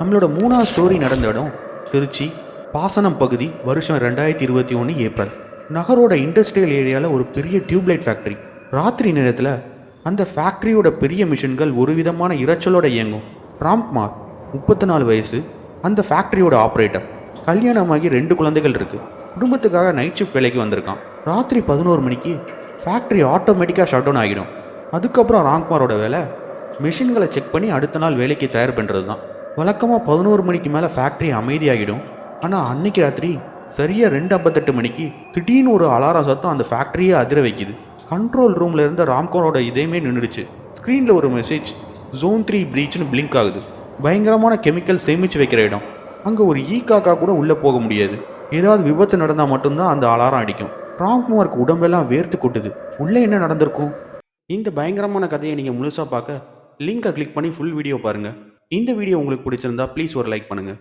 நம்மளோட மூணாவது ஸ்டோரி நடந்த இடம் திருச்சி பாசனம் பகுதி வருஷம் ரெண்டாயிரத்தி இருபத்தி ஒன்று ஏப்ரல். நகரோட இண்டஸ்ட்ரியல் ஏரியாவில் ஒரு பெரிய டியூப்லைட் ஃபேக்ட்ரி ராத்திரி நேரத்தில் அந்த ஃபேக்ட்ரியோட பெரிய மிஷின்கள் ஒரு விதமான இரைச்சலோட இயங்கும். ராம்குமார் முப்பத்தி நாலு வயசு அந்த ஃபேக்ட்ரியோட ஆப்ரேட்டர் கல்யாணமாகி ரெண்டு குழந்தைகள் இருக்குது குடும்பத்துக்காக நைட் ஷிஃப்ட் வேலைக்கு வந்திருக்கான். ராத்திரி பதினோரு மணிக்கு ஃபேக்ட்ரி ஆட்டோமேட்டிக்காக ஷட் டவுன் ஆகிடும். அதுக்கப்புறம் ராம்குமாரோட வேலை மிஷின்களை செக் பண்ணி அடுத்த நாள் வேலைக்கு தயார் பண்ணுறது தான் வழக்கமாக பதினோரு மணிக்கு மேலே ஃபேக்ட்ரி அமைதியாகிடும். ஆனால் அன்னைக்கு ராத்திரி சரியாக ரெண்டு ஐம்பத்தெட்டு மணிக்கு திடீர்னு ஒரு அலாரம் சத்தம் அந்த ஃபேக்ட்ரியே அதிர வைக்குது. கண்ட்ரோல் ரூமில் இருந்த ராம்கோனோட இதயமே நின்றுடுச்சு. ஸ்க்ரீனில் ஒரு மெசேஜ் ஜோன் த்ரீ ப்ரீச்னு பிளிங்க் ஆகுது. பயங்கரமான கெமிக்கல் சேமித்து வைக்கிற இடம். அங்கே ஒரு ஈ காக்கா கூட உள்ளே போக முடியாது. ஏதாவது விபத்து நடந்தால் மட்டும்தான் அந்த அலாரம் அடிக்கும். ராம்குமாருக்கு உடம்பெல்லாம் வேர்த்து கொட்டுது. உள்ளே என்ன நடந்திருக்கும்? இந்த பயங்கரமான கதையை நீங்கள் முழுசாக பார்க்க லிங்கை கிளிக் பண்ணி ஃபுல் வீடியோ பாருங்கள் இந்த வீடியோ உங்களுக்கு பிடிச்சிருந்தா ப்ளீஸ் ஒரு லைக் பண்ணுங்கள்